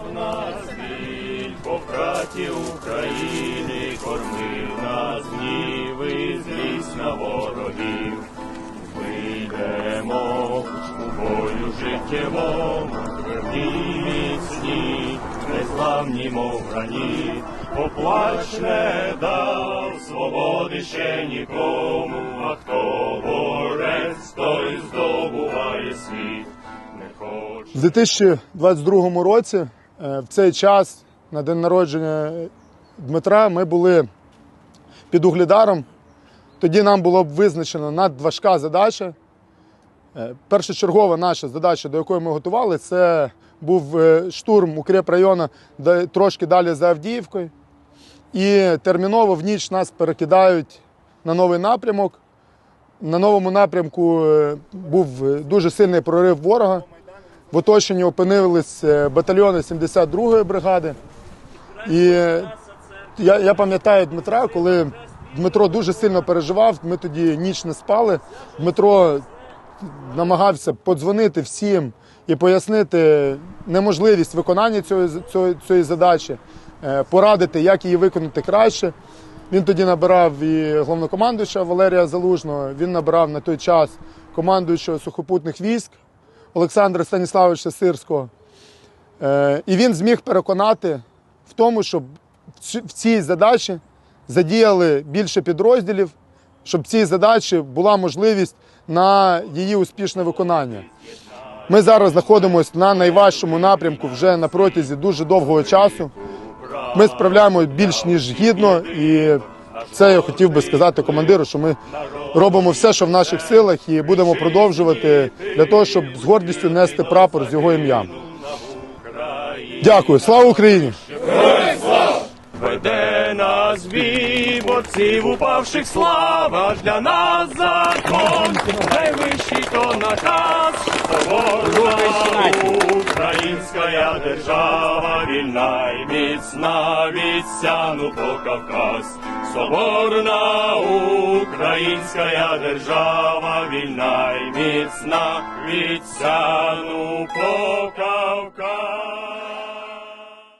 Годував нас він, по праці України, кормив нас ніви, злість на ворогів. Вийдемо у бою життєво, тверді міцні, незламні, мов рані, поплач не дав свободи ще нікому, а хто борець, той здобуває світ. У 2022 році в цей час, на день народження Дмитра, ми були під Углідаром. Тоді нам було б визначено надважка задача. Е, Першочергова наша задача, до якої ми готували, це був е, штурм укрепрайону трошки далі за Авдіївкою. І терміново в ніч нас перекидають на новий напрямок. На новому напрямку е, був е, дуже сильний прорив ворога. В оточенні опинились е, батальйони 72-ї бригади. І е, я, я пам'ятаю Дмитра, коли Дмитро дуже сильно переживав, ми тоді ніч не спали. Дмитро намагався подзвонити всім і пояснити неможливість виконання цієї, цієї, цієї задачі, е, порадити, як її виконати краще. Він тоді набирав і головнокомандуюча Валерія Залужного, він набирав на той час командуючого сухопутних військ Олександра Станіславовича Сирського. Е, І він зміг переконати в тому, щоб в цій задачі задіяли більше підрозділів, щоб в цій задачі була можливість на її успішне виконання. Ми зараз знаходимося на найважчому напрямку вже на протязі дуже довгого часу. Ми справляємо більш ніж гідно, і це я хотів би сказати командиру, що ми робимо все, що в наших силах, і будемо продовжувати для того, щоб з гордістю нести прапор з його ім'ям. Дякую, слава Україні! Веде нас бій борців упавших слава для нас закон, найвищий то наказ, соборна українська держава, вільна й міцна від сяну по Кавказ. Соборна українська держава, вільна й міцна від сяну по Кавказ.